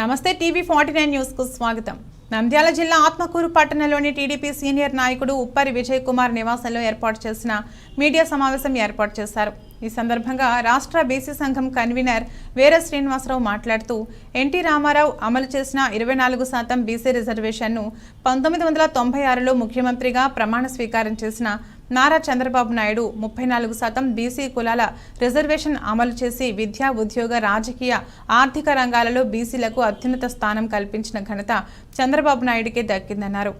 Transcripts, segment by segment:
నమస్తే TV forty nine న్యూస్కు స్వాగతం. నంద్యాల జిల్లా ఆత్మకూరు పట్టణంలోని టీడీపీ సీనియర్ నాయకుడు ఉప్పరి విజయ్ కుమార్ నివాసంలో ఏర్పాటు చేసిన మీడియా సమావేశం ఏర్పాటు చేశారు. ఈ సందర్భంగా రాష్ట్ర బీసీ సంఘం కన్వీనర్ వీర శ్రీనివాసరావు మాట్లాడుతూ ఎన్టీ రామారావు అమలు చేసిన ఇరవై నాలుగు శాతం బీసీ రిజర్వేషన్ను పంతొమ్మిది వందల తొంభై ఆరులో ముఖ్యమంత్రిగా ప్రమాణ స్వీకారం చేసిన నారా చంద్రబాబు నాయుడు ముప్పై నాలుగు శాతం బీసీ కులాల రిజర్వేషన్ అమలు చేసి విద్యా ఉద్యోగ రాజకీయ ఆర్థిక రంగాలలో బీసీలకు అత్యున్నత స్థానం కల్పించిన ఘనత చంద్రబాబు నాయుడికే దక్కిందన్నారు.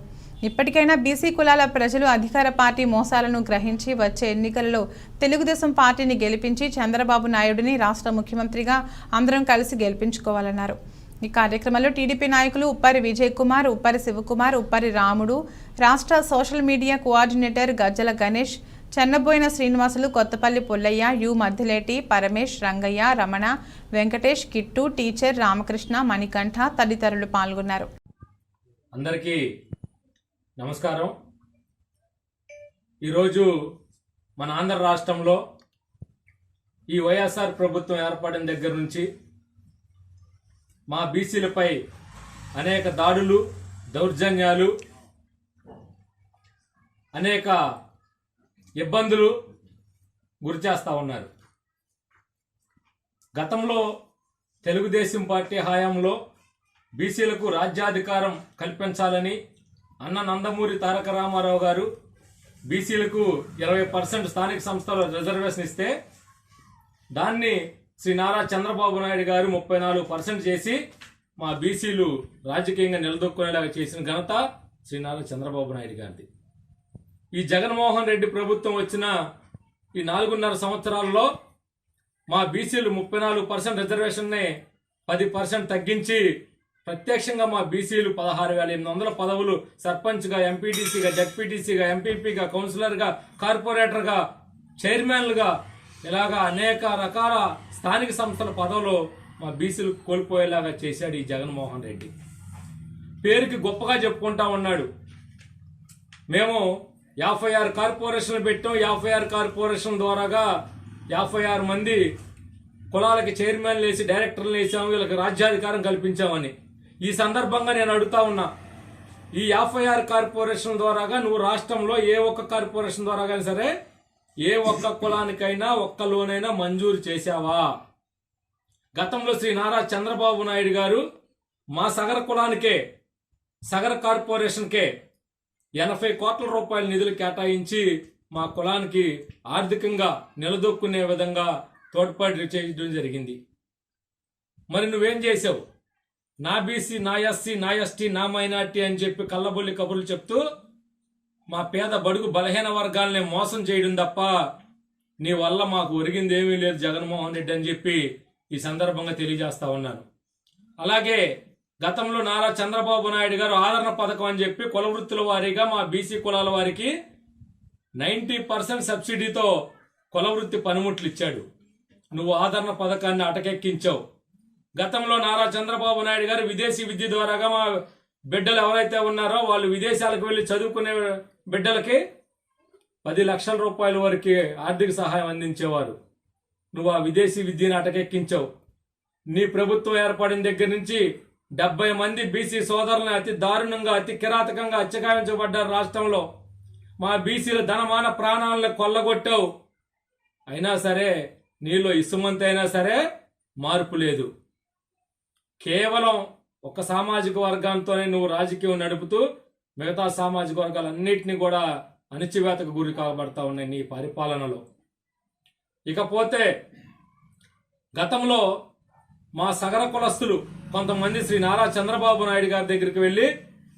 ఇప్పటికైనా బీసీ కులాల ప్రజలు అధికార పార్టీ మోసాలను గ్రహించి వచ్చే ఎన్నికలలో తెలుగుదేశం పార్టీని గెలిపించి చంద్రబాబు నాయుడిని రాష్ట్ర ముఖ్యమంత్రిగా అందరం కలిసి గెలిపించుకోవాలన్నారు. ఈ కార్యక్రమంలో టీడీపీ నాయకులు ఉప్పారి విజయ్ కుమార్ ఉప్పారి శివకుమార్ ఉప్పారి రాముడు రాష్ట్ర social media coordinator Gajjala Ganesh Chennaboina Srinivasulu Kothapalli Pullaiah U Madhyaleti Paramesh Rangaiah Ramana Venkatesh Kittu teacher Ramakrishna Manikanta తదితరులు పాల్గొన్నారు. అందరికీ నమస్కారం. ఈరోజు మన ఆంధ్ర రాష్ట్రంలో ఈ వైఎస్ఆర్ ప్రభుత్వం ఏర్పడిన దగ్గర నుంచి మా బీసీలపై అనేక దాడులు దౌర్జన్యాలు అనేక ఇబ్బందులు గురి చేస్తూ ఉన్నారు. గతంలో తెలుగుదేశం పార్టీ హయాంలో బీసీలకు రాజ్యాధికారం కల్పించాలని అన్న నందమూరి తారక రామారావు గారు బీసీలకు ఇరవై పర్సెంట్ స్థానిక సంస్థల రిజర్వేషన్ ఇస్తే దాన్ని శ్రీ నారా చంద్రబాబు నాయుడు గారు ముప్పై నాలుగు పర్సెంట్ చేసి మా బీసీలు రాజకీయంగా నిలదొక్కునేలాగా చేసిన ఘనత శ్రీ నారా చంద్రబాబు నాయుడు గారిది. ఈ జగన్మోహన్ రెడ్డి ప్రభుత్వం వచ్చిన ఈ నాలుగున్నర సంవత్సరాల్లో మా బీసీలు ముప్పై నాలుగు పర్సెంట్ రిజర్వేషన్ని పది పర్సెంట్ తగ్గించి ప్రత్యక్షంగా మా బీసీలు పదహారు వేల ఎనిమిది వందల పదవులు సర్పంచ్గా ఎంపీటీసీగా జడ్పీటీసీగా ఎంపీపీగా కౌన్సిలర్గా కార్పొరేటర్గా చైర్మన్లుగా ఇలాగా అనేక రకాల స్థానిక సంస్థల పదవులు మా బీసీలు కోల్పోయేలాగా చేశాడు ఈ జగన్మోహన్ రెడ్డి. పేరుకి గొప్పగా చెప్పుకుంటా ఉన్నాడు. మేము యాభై ఆరు కార్పొరేషన్లు పెట్టాం. యాభై ఆరు కార్పొరేషన్ ద్వారాగా యాభై ఆరు మంది కులాలకి చైర్మన్లు వేసి డైరెక్టర్లు వేసాము. వీళ్ళకి రాజ్యాధికారం కల్పించామని. ఈ సందర్భంగా నేను అడుగుతా ఉన్నా ఈ యాభై ఆరు కార్పొరేషన్ ద్వారాగా నువ్వు రాష్ట్రంలో ఏ ఒక్క కార్పొరేషన్ ద్వారా కానీ సరే ఏ ఒక్క కులానికైనా ఒక్క లోనైనా మంజూరు చేశావా? గతంలో శ్రీ నారా చంద్రబాబు నాయుడు గారు మా సగర కులానికే సగర కార్పొరేషన్కే ఎనభై కోట్ల రూపాయల నిధులు కేటాయించి మా కులానికి ఆర్థికంగా నిలదొక్కునే విధంగా తోడ్పాటు చేయడం జరిగింది. మరి నువ్వేం చేసావు నా బీసీ నా ఎస్సీ నా ఎస్టీ నా మైనార్టీ అని చెప్పి కళ్ళబొల్లి కబుర్లు చెప్తూ మా పేద బడుగు బలహీన వర్గాల్ని మోసం చేయడం తప్ప నీ వల్ల మాకు ఒరిగింది ఏమీ లేదు జగన్మోహన్ రెడ్డి అని చెప్పి ఈ సందర్భంగా తెలియజేస్తా ఉన్నాను. అలాగే గతంలో నారా చంద్రబాబు నాయుడు గారు ఆదరణ పథకం అని చెప్పి కుల వృత్తుల వారీగా మా బీసీ కులాల వారికి నైంటీ పర్సెంట్ సబ్సిడీతో కుల వృత్తి పనిముట్లు ఇచ్చాడు. నువ్వు ఆదరణ పథకాన్ని అటకెక్కించావు. గతంలో నారా చంద్రబాబు నాయుడు గారు విదేశీ విద్య ద్వారాగా మా బిడ్డలు ఎవరైతే ఉన్నారో వాళ్ళు విదేశాలకు వెళ్ళి చదువుకునే బిడ్డలకి పది లక్షల రూపాయల వరకు ఆర్థిక సహాయం అందించేవారు. నువ్వు ఆ విదేశీ విద్యను అటకెక్కించావు నీ ప్రభుత్వం ఏర్పడిన దగ్గర నుంచి డెబ్బై మంది బీసీ సోదరులను అతి దారుణంగా అతి కిరాతకంగా అత్యకాయించబడ్డారు రాష్ట్రంలో. మా బీసీల ధనమాన ప్రాణాలను కొల్లగొట్టావు. అయినా సరే నీలో ఇసుమంతైనా సరే మార్పు లేదు. కేవలం ఒక సామాజిక వర్గంతోనే నువ్వు రాజకీయం నడుపుతూ మిగతా సామాజిక వర్గాలన్నింటినీ కూడా అణిచివేతకు గురి కాబడతా ఉన్నాయి నీ పరిపాలనలో. ఇకపోతే గతంలో మా సగర కులస్తులు కొంతమంది శ్రీ నారా చంద్రబాబు నాయుడు గారి దగ్గరికి వెళ్ళి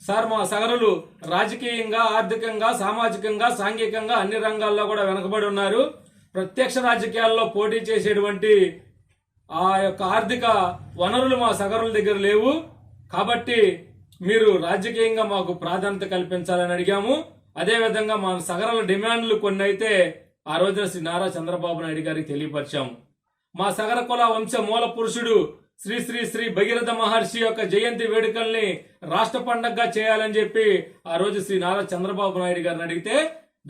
సార్ మా సగరులు రాజకీయంగా ఆర్థికంగా సామాజికంగా సాంఘికంగా అన్ని రంగాల్లో కూడా వెనకబడి ఉన్నారు. ప్రత్యక్ష రాజకీయాల్లో పోటీ చేసేటువంటి ఆ యొక్క ఆర్థిక వనరులు మా సగరుల దగ్గర లేవు. కాబట్టి మీరు రాజకీయంగా మాకు ప్రాధాన్యత కల్పించాలని అడిగాము. అదేవిధంగా మా సగరాల డిమాండ్లు కొన్ని అయితే ఆ రోజున శ్రీ నారా చంద్రబాబు నాయుడు గారికి తెలియపరిచాము. మా సగర కుల వంశ మూల పురుషుడు శ్రీ శ్రీ శ్రీ భగీరథ మహర్షి యొక్క జయంతి వేడుకల్ని రాష్ట్ర పండగగా చేయాలని చెప్పి ఆ రోజు శ్రీ నారా చంద్రబాబు నాయుడు గారిని అడిగితే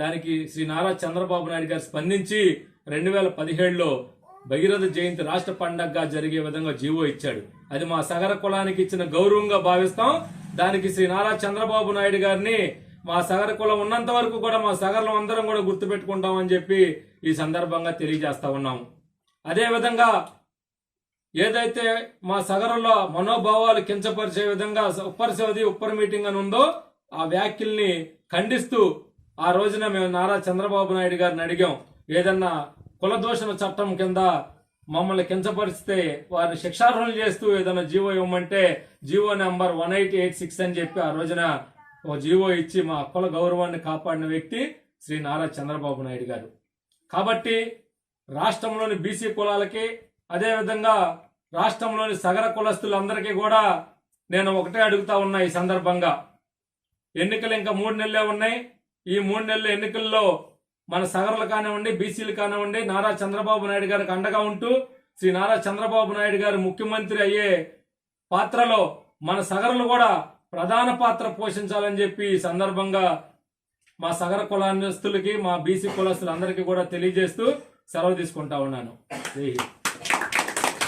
దానికి శ్రీ నారా చంద్రబాబు నాయుడు గారు స్పందించి రెండు వేల పదిహేడులో భగీరథ జయంతి రాష్ట్ర పండగగా జరిగే విధంగా జీవో ఇచ్చాడు. అది మా సగర కులానికి ఇచ్చిన గౌరవంగా భావిస్తాం. దానికి శ్రీ నారా చంద్రబాబు నాయుడు గారిని మా సగర కులం ఉన్నంత వరకు కూడా మా సగర్లో అందరం కూడా గుర్తుపెట్టుకుంటామని చెప్పి ఈ సందర్భంగా తెలియజేస్తా ఉన్నాము. అదేవిధంగా ఏదైతే మా సగరంలో మనోభావాలు కించపరిచే విధంగా ఉప్పర్ సౌది ఉప్పర్ మీటింగ్ అని ఉందో ఆ వ్యాఖ్యల్ని ఖండిస్తూ ఆ రోజున మేము నారా చంద్రబాబు నాయుడు గారిని అడిగాం. ఏదన్నా కుల దూషణ చట్టం కింద మమ్మల్ని కించపరిస్తే వారిని శిక్షార్హులు చేస్తూ ఏదైనా జీవో ఇవ్వమంటే GO number one eight eight six అని చెప్పి ఆ రోజున ఓ జీవో ఇచ్చి మా కుల గౌరవాన్ని కాపాడిన వ్యక్తి శ్రీ నారా చంద్రబాబు నాయుడు గారు. కాబట్టి రాష్ట్రంలోని బీసీ కులాలకి అదేవిధంగా రాష్ట్రంలోని సగర కులస్తులందరికీ కూడా నేను ఒకటే అడుగుతా ఉన్నా ఈ సందర్భంగా. ఎన్నికలు ఇంకా మూడు నెలలే ఉన్నాయి. ఈ మూడు నెలల ఎన్నికల్లో మన సగరులు కానివ్వండి బీసీలు కానివ్వండి నారా చంద్రబాబు నాయుడు గారికి అండగా ఉంటూ శ్రీ నారా చంద్రబాబు నాయుడు గారు ముఖ్యమంత్రి అయ్యే పాత్రలో మన సగరులు కూడా ప్రధాన పాత్ర పోషించాలని చెప్పి ఈ సందర్భంగా మా సగర కులాస్తులకి మా బీసీ కులస్తులందరికీ కూడా తెలియజేస్తూ సెలవు తీసుకుంటా ఉన్నాను. జై హింద్.